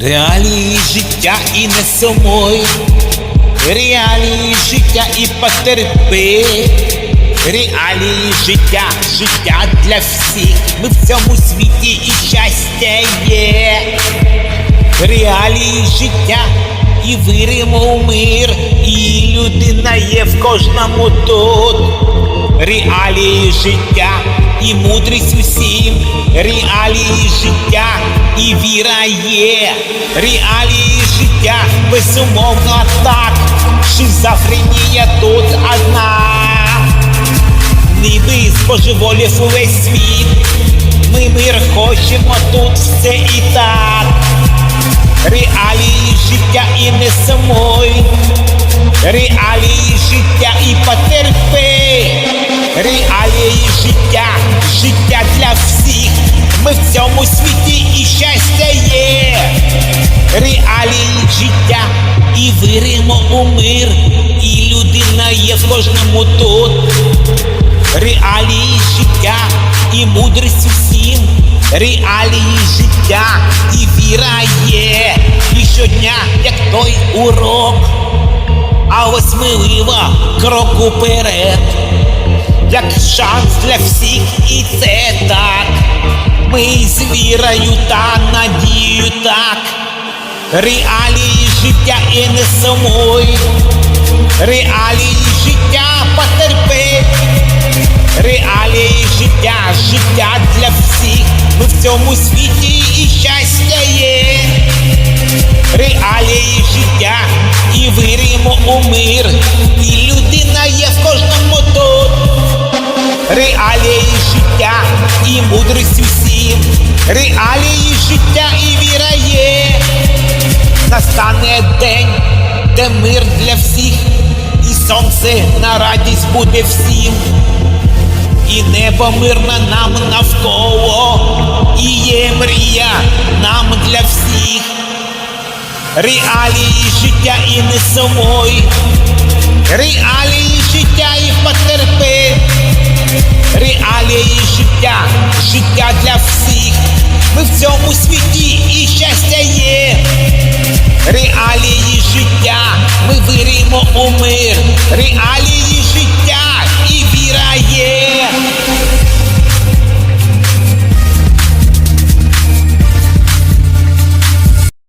Реалії життя і не сумуй, реалії життя і потерпи, реалії життя, життя для всіх. Ми в цьому світі і щастя є. Реалії життя і віримо у мир, і людина є в кожному тут. Реалії життя і мудрість усім, реалії життя і віра є, реалії життя безумовно так, шизофренія тут одна. Ніби збожеволів увесь світ, ми мир хочемо тут все і так. Реалії життя і не сумуй, реалії життя і потерпи, реалії життя, життя для всіх. Ми в цьому світі і щастя є. Реалії життя і віримо у мир, і людина є в кожному тут. Реалії життя і мудрість усім, реалії життя і віра є. І щодня, як той урок, а ось милива крок уперед, як шанс для всіх, і це так. Ми з вірою та надією так. Реалії життя і не сумуй, реалії життя потерпи. Реалії життя, життя для всіх. Ми в цьому світі і щастя є. Реалії життя і віримо у мир. І людина є в кожному. Реалії життя і мудрість усім. Реалії життя і віра є. Настане день, де мир для всіх, і сонце на радість буде всім. І небо мирне нам навколо, і є мрія нам для всіх. Реалії життя і не сумуй, реалії життя і потерпи, реалії життя, життя для всіх. Ми в цьому світі і щастя є.